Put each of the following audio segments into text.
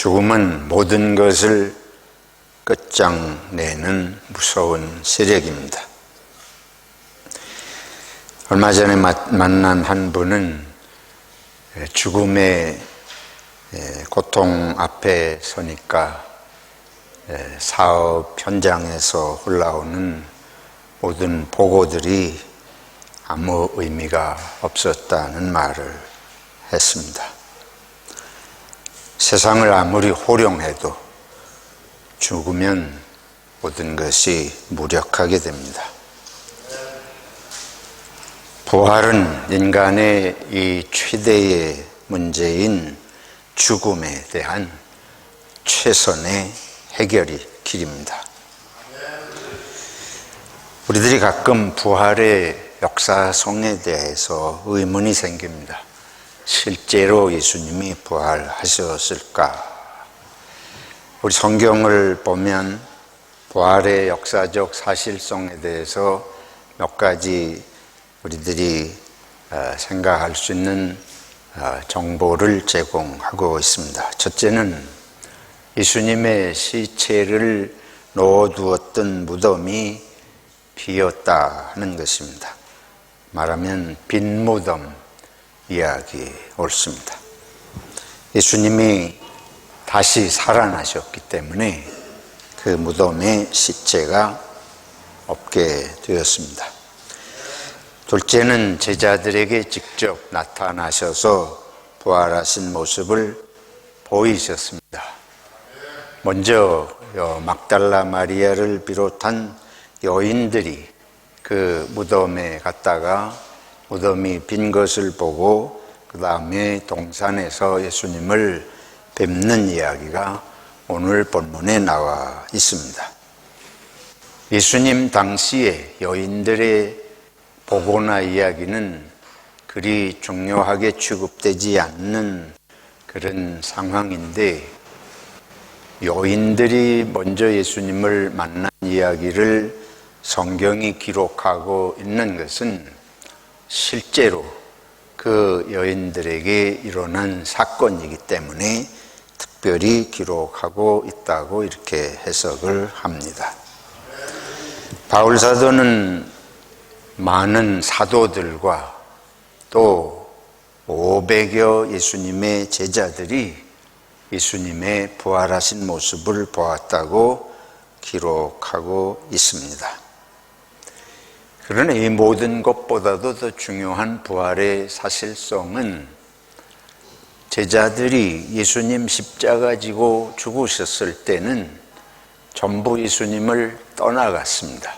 죽음은 모든 것을 끝장내는 무서운 세력입니다. 얼마 전에 만난 한 분은 죽음의 고통 앞에 서니까 사업 현장에서 올라오는 모든 보고들이 아무 의미가 없었다는 말을 했습니다. 세상을 아무리 호령해도 죽으면 모든 것이 무력하게 됩니다. 부활은 인간의 이 최대의 문제인 죽음에 대한 최선의 해결이 길입니다. 우리들이 가끔 부활의 역사성에 대해서 의문이 생깁니다. 실제로 예수님이 부활하셨을까? 우리 성경을 보면 부활의 역사적 사실성에 대해서 몇 가지 우리들이 어, 생각할 수 있는 어, 정보를 제공하고 있습니다. 첫째는 예수님의 시체를 넣어두었던 무덤이 비었다는 것입니다. 말하면 빈 무덤 이야기 옳습니다. 예수님이 다시 살아나셨기 때문에 그 무덤에 시체가 없게 되었습니다. 둘째는 제자들에게 직접 나타나셔서 부활하신 모습을 보이셨습니다. 먼저 막달라 마리아를 비롯한 여인들이 그 무덤에 갔다가 무덤이 빈 것을 보고 그 다음에 동산에서 예수님을 뵙는 이야기가 오늘 본문에 나와 있습니다. 예수님 당시에 여인들의 보고나 이야기는 그리 중요하게 취급되지 않는 그런 상황인데 여인들이 먼저 예수님을 만난 이야기를 성경이 기록하고 있는 것은 실제로 그 여인들에게 일어난 사건이기 때문에 특별히 기록하고 있다고 이렇게 해석을 합니다. 바울 사도는 많은 사도들과 또 500여 예수님의 제자들이 예수님의 부활하신 모습을 보았다고 기록하고 있습니다. 그러나 이 모든 것보다도 더 중요한 부활의 사실성은 제자들이 예수님 십자가 지고 죽으셨을 때는 전부 예수님을 떠나갔습니다.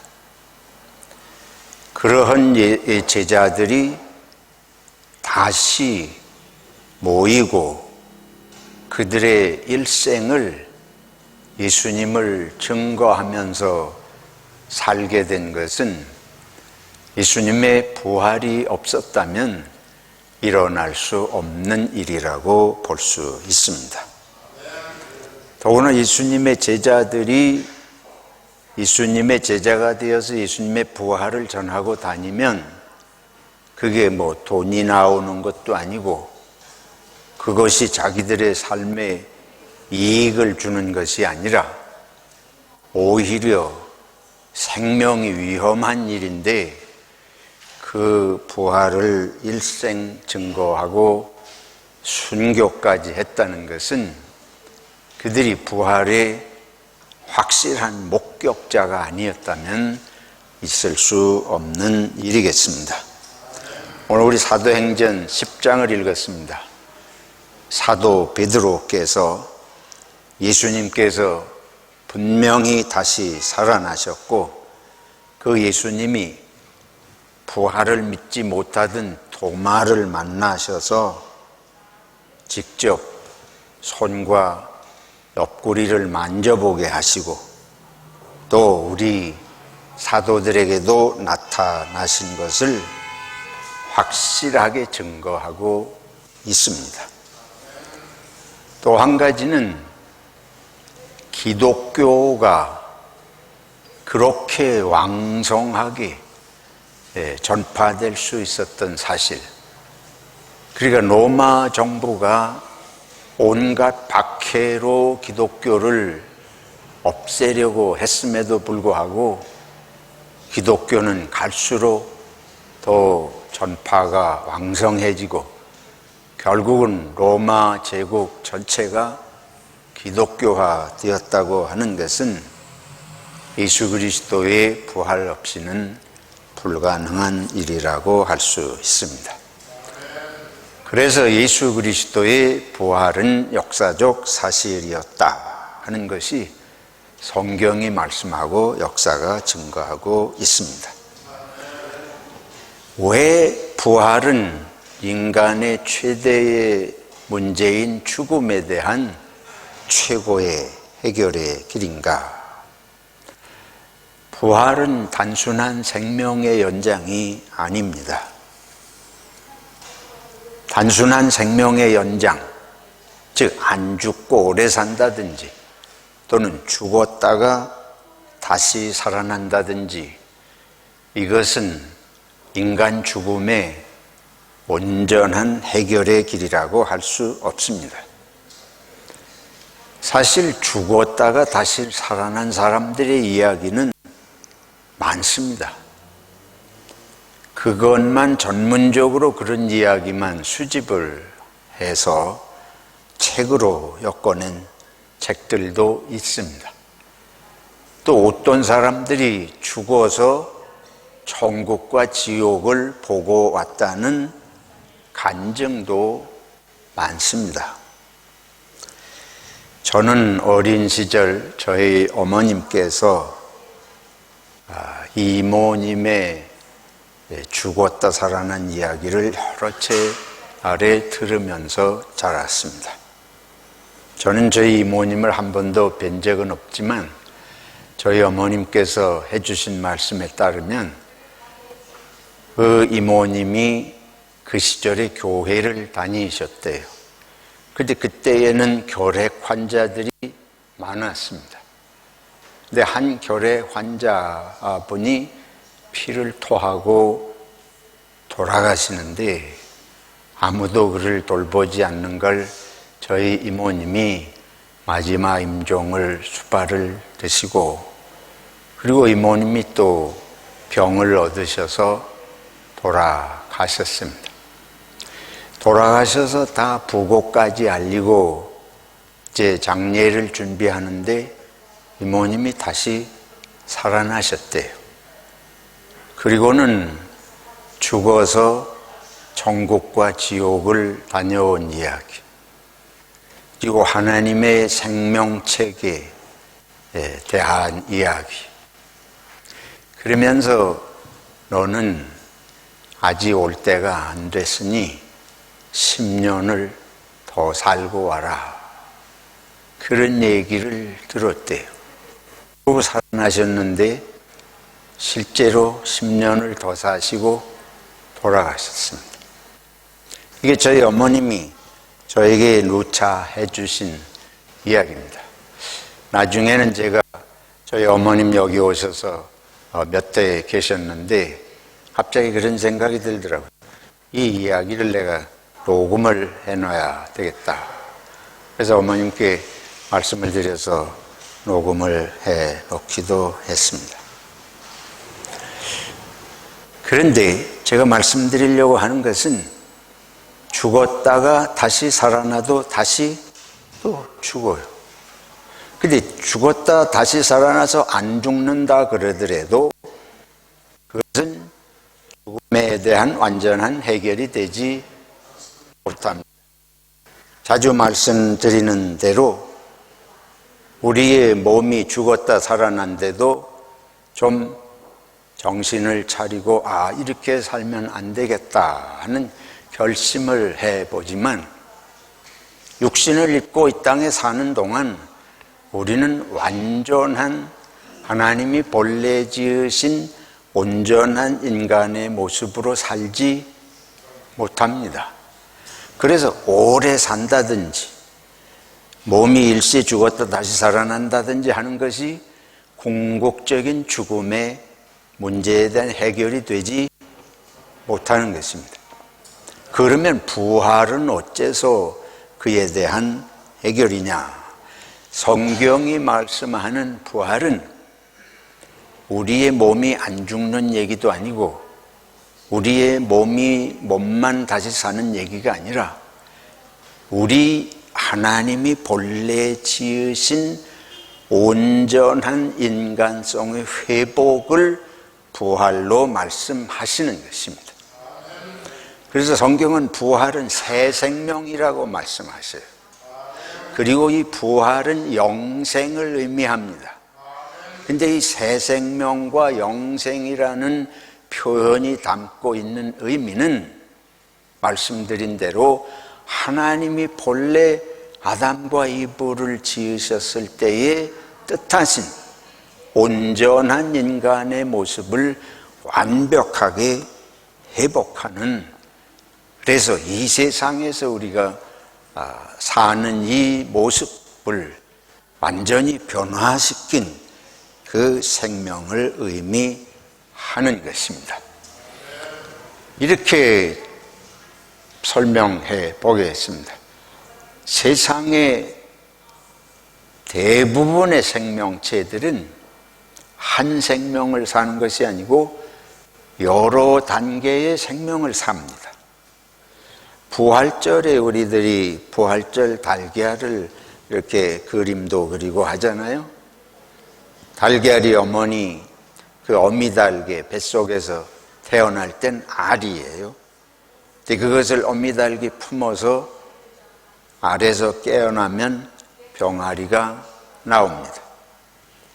그러한 예, 예, 제자들이 다시 모이고 그들의 일생을 예수님을 증거하면서 살게 된 것은 예수님의 부활이 없었다면 일어날 수 없는 일이라고 볼 수 있습니다. 더구나 예수님의 제자들이 예수님의 제자가 되어서 예수님의 부활을 전하고 다니면 그게 뭐 돈이 나오는 것도 아니고 그것이 자기들의 삶에 이익을 주는 것이 아니라 오히려 생명이 위험한 일인데 그 부활을 일생 증거하고 순교까지 했다는 것은 그들이 부활의 확실한 목격자가 아니었다면 있을 수 없는 일이겠습니다. 오늘 우리 사도행전 10장을 읽었습니다. 사도 베드로께서 예수님께서 분명히 다시 살아나셨고 그 예수님이 부활을 믿지 못하던 도마를 만나셔서 직접 손과 옆구리를 만져보게 하시고 또 우리 사도들에게도 나타나신 것을 확실하게 증거하고 있습니다. 또 한 가지는 기독교가 그렇게 왕성하게 예, 전파될 수 있었던 사실. 그러니까 로마 정부가 온갖 박해로 기독교를 없애려고 했음에도 불구하고 기독교는 갈수록 더 전파가 왕성해지고 결국은 로마 제국 전체가 기독교화 되었다고 하는 것은 예수 그리스도의 부활 없이는 불가능한 일이라고 할 수 있습니다. 그래서 예수 그리스도의 부활은 역사적 사실이었다 하는 것이 성경이 말씀하고 역사가 증거하고 있습니다. 왜 부활은 인간의 최대의 문제인 죽음에 대한 최고의 해결의 길인가? 부활은 단순한 생명의 연장이 아닙니다. 단순한 생명의 연장, 즉, 안 죽고 오래 산다든지, 또는 죽었다가 다시 살아난다든지, 이것은 인간 죽음의 온전한 해결의 길이라고 할 수 없습니다. 사실 죽었다가 다시 살아난 사람들의 이야기는 많습니다. 그것만 전문적으로 그런 이야기만 수집을 해서 책으로 엮어낸 책들도 있습니다. 또 어떤 사람들이 죽어서 천국과 지옥을 보고 왔다는 간증도 많습니다. 저는 어린 시절 저희 어머님께서 아, 이모님의 죽었다 살아난 이야기를 여러 채 아래 들으면서 자랐습니다. 저는 저희 이모님을 한 번도 뵌 적은 없지만 저희 어머님께서 해주신 말씀에 따르면 그 이모님이 그 시절에 교회를 다니셨대요. 근데 그때에는 결핵 환자들이 많았습니다. 근데 한 결핵 환자분이 피를 토하고 돌아가시는데 아무도 그를 돌보지 않는 걸 저희 이모님이 마지막 임종을 수발을 드시고 그리고 이모님이 또 병을 얻으셔서 돌아가셨습니다. 돌아가셔서 다 부고까지 알리고 이제 장례를 준비하는데 이모님이 다시 살아나셨대요. 그리고는 죽어서 천국과 지옥을 다녀온 이야기. 그리고 하나님의 생명체계에 대한 이야기. 그러면서 너는 아직 올 때가 안 됐으니 10년을 더 살고 와라. 그런 얘기를 들었대요. 또 살아나셨는데 실제로 10년을 더 사시고 돌아가셨습니다. 이게 저희 어머님이 저에게 누차 해 주신 이야기입니다. 나중에는 제가 저희 어머님 여기 오셔서 어, 몇대 계셨는데 갑자기 그런 생각이 들더라고요. 이 이야기를 내가 녹음을 해놔야 되겠다. 그래서 어머님께 말씀을 드려서 녹음을 해 놓기도 했습니다. 그런데 제가 말씀드리려고 하는 것은 죽었다가 다시 살아나도 다시 또 죽어요. 근데 죽었다 다시 살아나서 안 죽는다 그러더라도 그것은 죽음에 대한 완전한 해결이 되지 못합니다. 자주 말씀드리는 대로 우리의 몸이 죽었다 살아난데도 좀 정신을 차리고 아 이렇게 살면 안 되겠다 하는 결심을 해보지만 육신을 입고 이 땅에 사는 동안 우리는 완전한 하나님이 본래 지으신 온전한 인간의 모습으로 살지 못합니다. 그래서 오래 산다든지 몸이 일시 죽었다 다시 살아난다든지 하는 것이 궁극적인 죽음의 문제에 대한 해결이 되지 못하는 것입니다. 그러면 부활은 어째서 그에 대한 해결이냐? 성경이 말씀하는 부활은 우리의 몸이 안 죽는 얘기도 아니고 우리의 몸이 몸만 다시 사는 얘기가 아니라 우리 하나님이 본래 지으신 온전한 인간성의 회복을 부활로 말씀하시는 것입니다. 그래서 성경은 부활은 새 생명이라고 말씀하셔요. 그리고 이 부활은 영생을 의미합니다. 근데 이 새 생명과 영생이라는 표현이 담고 있는 의미는 말씀드린 대로 하나님이 본래 아담과 이브를 지으셨을 때에 뜻하신 온전한 인간의 모습을 완벽하게 회복하는 그래서 이 세상에서 우리가 아, 사는 이 모습을 완전히 변화시킨 그 생명을 의미하는 것입니다. 이렇게 설명해 보겠습니다. 세상의 대부분의 생명체들은 한 생명을 사는 것이 아니고 여러 단계의 생명을 삽니다. 부활절에 우리들이 부활절 달걀을 이렇게 그림도 그리고 하잖아요. 달걀이 어머니 그 어미 달개 뱃속에서 태어날 땐 알이에요. 그것을 어미 달기 품어서 알에서 깨어나면 병아리가 나옵니다.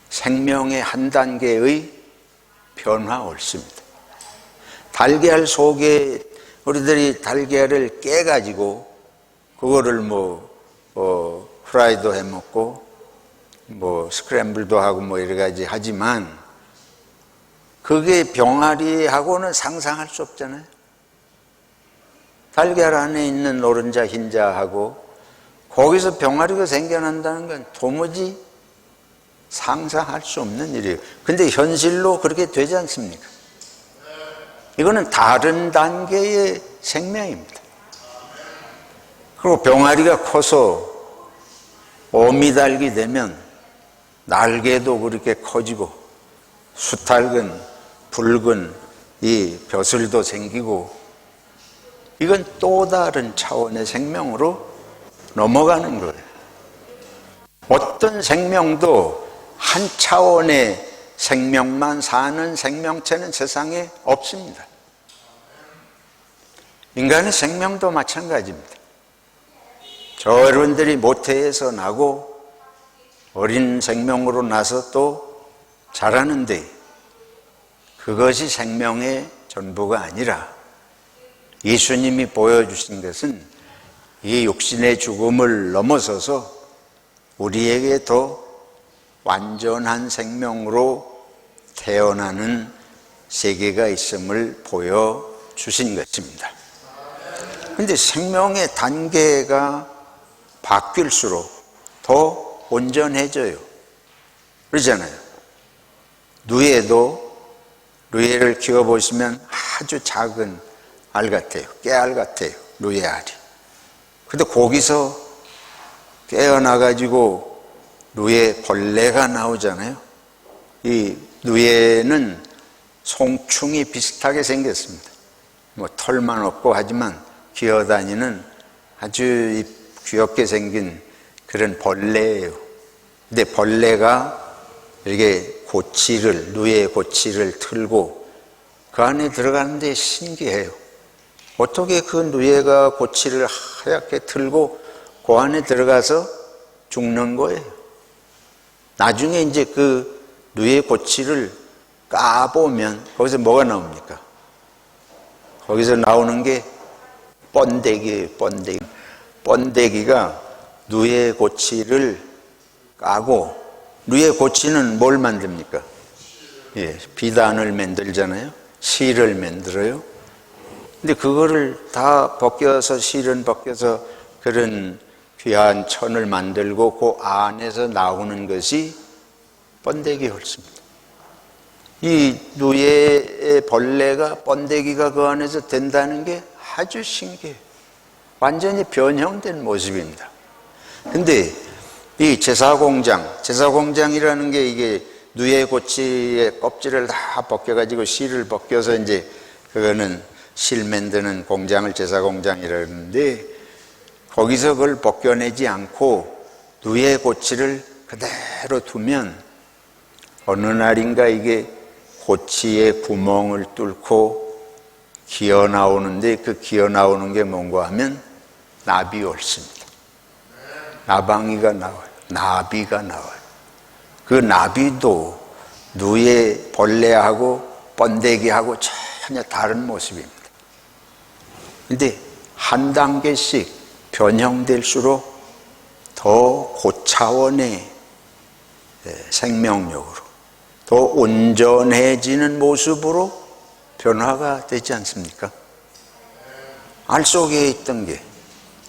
생명의 한 단계의 변화 옳습니다. 달걀 속에 우리들이 달걀을 깨가지고 그거를 뭐 어, 프라이도 해 먹고 뭐 스크램블도 하고 뭐 여러 가지 하지만 그게 병아리하고는 상상할 수 없잖아요. 달걀 안에 있는 노른자 흰자하고 거기서 병아리가 생겨난다는 건 도무지 상상할 수 없는 일이에요. 근데 현실로 그렇게 되지 않습니까? 이거는 다른 단계의 생명입니다. 그리고 병아리가 커서 오미달기 되면 날개도 그렇게 커지고 수탈근, 붉은 이 벼슬도 생기고 이건 또 다른 차원의 생명으로 넘어가는 거예요. 어떤 생명도 한 차원의 생명만 사는 생명체는 세상에 없습니다. 인간의 생명도 마찬가지입니다. 저 여러분들이 모태에서 나고 어린 생명으로 나서 또 자라는데 그것이 생명의 전부가 아니라 예수님이 보여주신 것은 이 육신의 죽음을 넘어서서 우리에게 더 완전한 생명으로 태어나는 세계가 있음을 보여주신 것입니다. 근데 생명의 단계가 바뀔수록 더 온전해져요. 그러잖아요. 누에도 누에를 키워보시면 아주 작은 알 같아요. 깨알 같아요. 누에 알이. 근데 거기서 깨어나가지고 누에 벌레가 나오잖아요. 이 누에는 송충이 비슷하게 생겼습니다. 뭐 털만 없고 하지만 기어다니는 아주 귀엽게 생긴 그런 벌레예요. 근데 벌레가 이렇게 고치를 누에 고치를 틀고 그 안에 들어가는데 신기해요. 어떻게 그 누에가 고치를 하얗게 틀고 그 안에 들어가서 죽는 거예요. 나중에 이제 그 누에 고치를 까보면 거기서 뭐가 나옵니까? 거기서 나오는 게 번데기예요, 번데기. 번데기가 누에 고치를 까고 누에 고치는 뭘 만듭니까? 예, 비단을 만들잖아요. 실을 만들어요. 근데 그거를 다 벗겨서 실은 벗겨서 그런 귀한 천을 만들고 그 안에서 나오는 것이 번데기 홀수입니다. 이 누에의 벌레가 번데기가 그 안에서 된다는 게 아주 신기해요. 완전히 변형된 모습입니다. 근데 이 제사공장, 제사공장이라는 게 이게 누에 고치의 껍질을 다 벗겨가지고 실을 벗겨서 이제 그거는 실 만드는 공장을 제사공장이라는데 거기서 그걸 벗겨내지 않고 누에 고치를 그대로 두면 어느 날인가 이게 고치의 구멍을 뚫고 기어 나오는데 그 기어 나오는 게 뭔가 하면 나비 옳습니다. 나방이가 나와요. 나비가 나와요. 그 나비도 누에 벌레하고 번데기하고 전혀 다른 모습입니다. 근데 한 단계씩 변형될수록 더 고차원의 생명력으로 더 온전해지는 모습으로 변화가 되지 않습니까? 알 속에 있던 게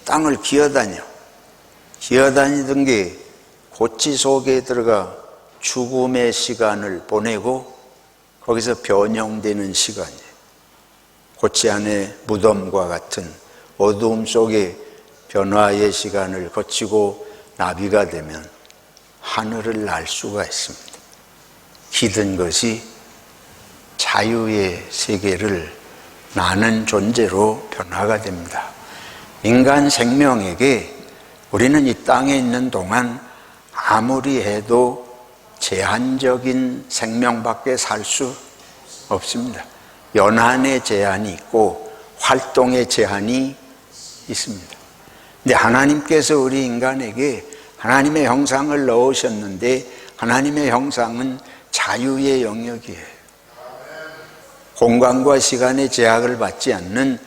땅을 기어다녀 기어다니던 게 고치 속에 들어가 죽음의 시간을 보내고 거기서 변형되는 시간이에요. 고치 안에 무덤과 같은 어두움 속에 변화의 시간을 거치고 나비가 되면 하늘을 날 수가 있습니다. 기든 것이 자유의 세계를 나는 존재로 변화가 됩니다. 인간 생명에게 우리는 이 땅에 있는 동안 아무리 해도 제한적인 생명밖에 살 수 없습니다. 연한의 제한이 있고 활동의 제한이 있습니다. 근데 하나님께서 우리 인간에게 하나님의 형상을 넣으셨는데 하나님의 형상은 자유의 영역이에요. 공간과 시간의 제약을 받지 않는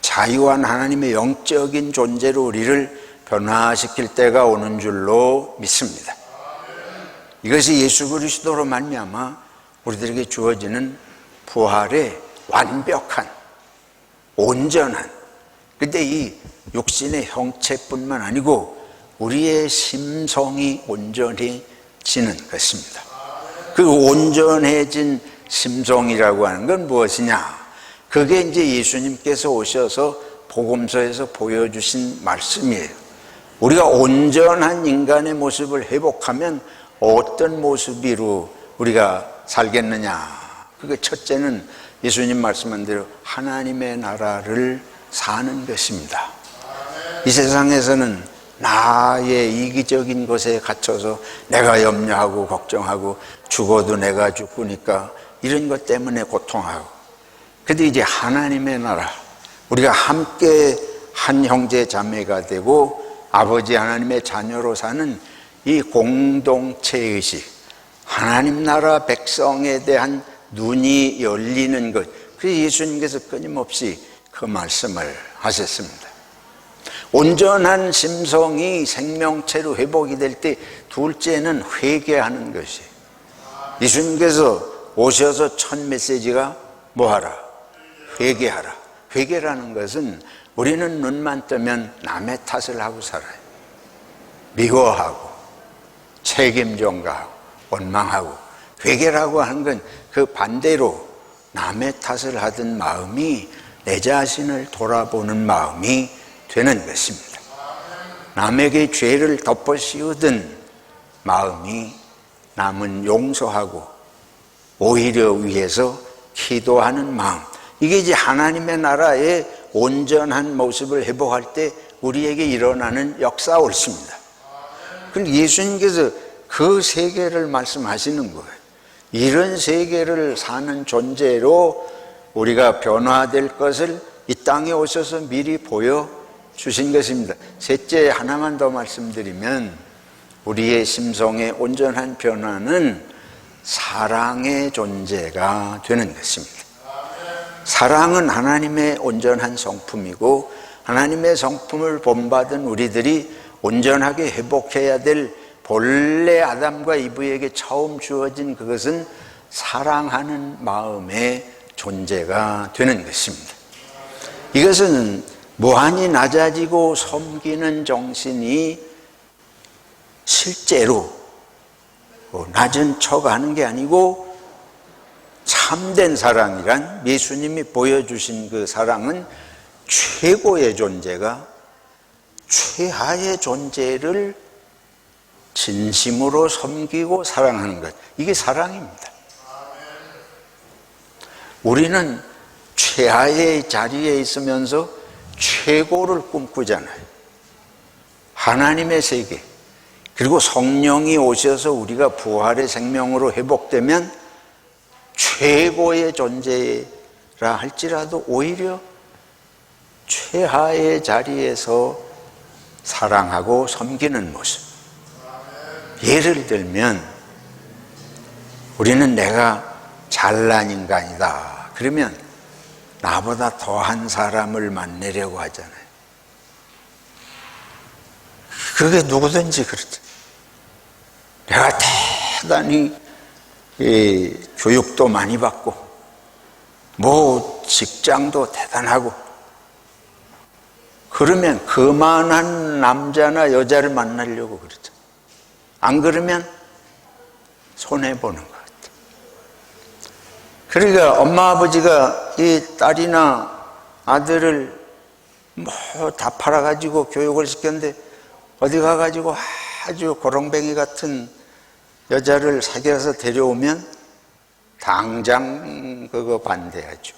자유한 하나님의 영적인 존재로 우리를 변화시킬 때가 오는 줄로 믿습니다. 이것이 예수 그리스도로 말미암아 우리들에게 주어지는 부활의 완벽한 온전한 근데 이 육신의 형체뿐만 아니고 우리의 심성이 온전해지는 것입니다. 그 온전해진 심성이라고 하는 건 무엇이냐? 그게 이제 예수님께서 오셔서 복음서에서 보여주신 말씀이에요. 우리가 온전한 인간의 모습을 회복하면 어떤 모습으로 우리가 살겠느냐? 그게 첫째는 예수님 말씀한 대로 하나님의 나라를 사는 것입니다. 이 세상에서는 나의 이기적인 것에 갇혀서 내가 염려하고 걱정하고 죽어도 내가 죽으니까 이런 것 때문에 고통하고 근데 이제 하나님의 나라 우리가 함께 한 형제 자매가 되고 아버지 하나님의 자녀로 사는 이 공동체 의식 하나님 나라 백성에 대한 눈이 열리는 것 그래서 예수님께서 끊임없이 그 말씀을 하셨습니다 온전한 심성이 생명체로 회복이 될 때 둘째는 회개하는 것이에요 예수님께서 오셔서 첫 메시지가 뭐하라? 회개하라. 회개라는 것은 우리는 눈만 뜨면 남의 탓을 하고 살아요. 미워하고 책임 전가하고 원망하고 회개라고 하는 건 그 반대로 남의 탓을 하던 마음이 내 자신을 돌아보는 마음이 되는 것입니다. 남에게 죄를 덮어 씌우던 마음이 남은 용서하고 오히려 위해서 기도하는 마음. 이게 이제 하나님의 나라의 온전한 모습을 회복할 때 우리에게 일어나는 역사 옳습니다. 그럼 예수님께서 그 세계를 말씀하시는 거예요. 이런 세계를 사는 존재로 우리가 변화될 것을 이 땅에 오셔서 미리 보여 주신 것입니다. 셋째 하나만 더 말씀드리면 우리의 심성의 온전한 변화는 사랑의 존재가 되는 것입니다. 사랑은 하나님의 온전한 성품이고 하나님의 성품을 본받은 우리들이 온전하게 회복해야 될 본래 아담과 이브에게 처음 주어진 그것은 사랑하는 마음의 존재가 되는 것입니다. 이것은 무한히 낮아지고 섬기는 정신이 실제로 뭐 낮은 척 하는 게 아니고 참된 사랑이란 예수님이 보여주신 그 사랑은 최고의 존재가 최하의 존재를 진심으로 섬기고 사랑하는 것. 이게 사랑입니다. 우리는 최하의 자리에 있으면서 최고를 꿈꾸잖아요. 하나님의 세계. 그리고 성령이 오셔서 우리가 부활의 생명으로 회복되면 최고의 존재라 할지라도 오히려 최하의 자리에서 사랑하고 섬기는 모습. 예를 들면 우리는 내가 잘난 인간이다. 그러면 나보다 더한 사람을 만나려고 하잖아요. 그게 누구든지 그렇죠. 내가 대단히 이, 교육도 많이 받고 뭐 직장도 대단하고 그러면 그만한 남자나 여자를 만나려고 그러죠. 안 그러면 손해보는 것 같아요. 그러니까 엄마 아버지가 이 딸이나 아들을 뭐 다 팔아가지고 교육을 시켰는데 어디 가가지고 아주 고롱뱅이 같은 여자를 사귀어서 데려오면 당장 그거 반대하죠.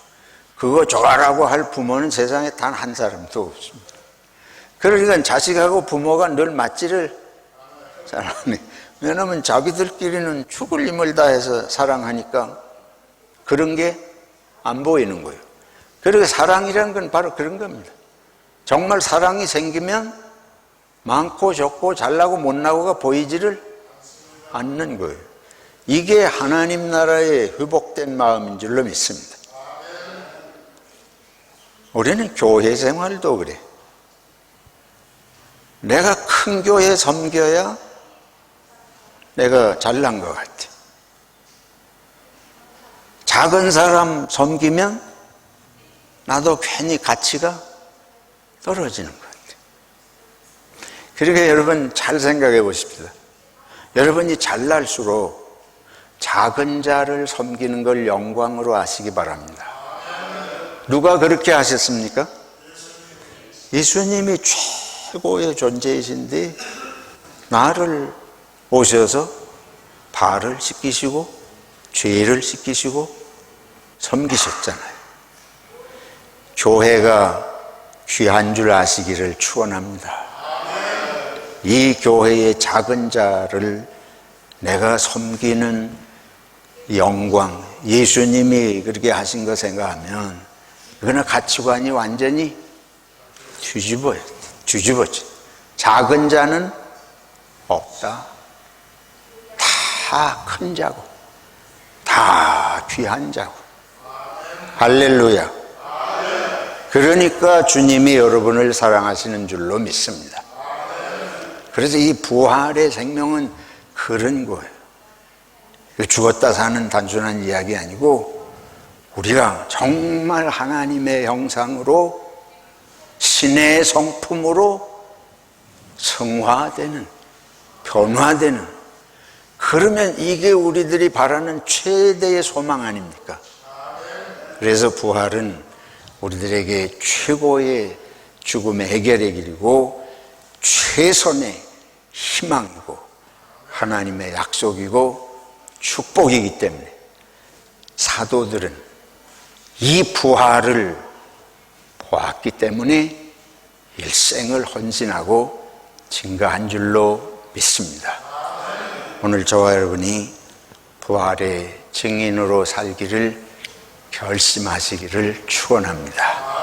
그거 좋아라고 할 부모는 세상에 단 한 사람도 없습니다. 그러니까 자식하고 부모가 늘 맞지를 잘하네. 왜냐하면 자기들끼리는 죽을 힘을 다해서 사랑하니까 그런 게 안 보이는 거예요. 그리고 사랑이라는 건 바로 그런 겁니다. 정말 사랑이 생기면 많고 적고 잘나고 못나고가 보이지를 않는 거예요. 이게 하나님 나라의 회복된 마음인 줄로 믿습니다. 우리는 교회 생활도 그래. 내가 큰 교회 섬겨야 내가 잘난 것 같아. 작은 사람 섬기면 나도 괜히 가치가 떨어지는 것 같아. 그러니까 여러분 잘 생각해 보십시다. 여러분이 잘날수록 작은 자를 섬기는 걸 영광으로 아시기 바랍니다. 누가 그렇게 하셨습니까? 예수님이 최고의 존재이신데 나를 오셔서 발을 씻기시고 죄를 씻기시고 섬기셨잖아요. 교회가 귀한 줄 아시기를 축원합니다. 이 교회의 작은 자를 내가 섬기는 영광, 예수님이 그렇게 하신 거 생각하면 그거는 가치관이 완전히 뒤집어요. 뒤집어져. 작은 자는 없다. 다 큰 자고, 다 귀한 자고. 할렐루야. 그러니까 주님이 여러분을 사랑하시는 줄로 믿습니다. 그래서 이 부활의 생명은 그런 거예요. 죽었다 사는 단순한 이야기 아니고 우리가 정말 하나님의 형상으로 신의 성품으로 성화되는 변화되는 그러면 이게 우리들이 바라는 최대의 소망 아닙니까? 그래서 부활은 우리들에게 최고의 죽음의 해결의 길이고 최선의 희망이고 하나님의 약속이고 축복이기 때문에 사도들은 이 부활을 보았기 때문에 일생을 헌신하고 증가한 줄로 믿습니다. 오늘 저와 여러분이 부활의 증인으로 살기를 결심하시기를 축원합니다.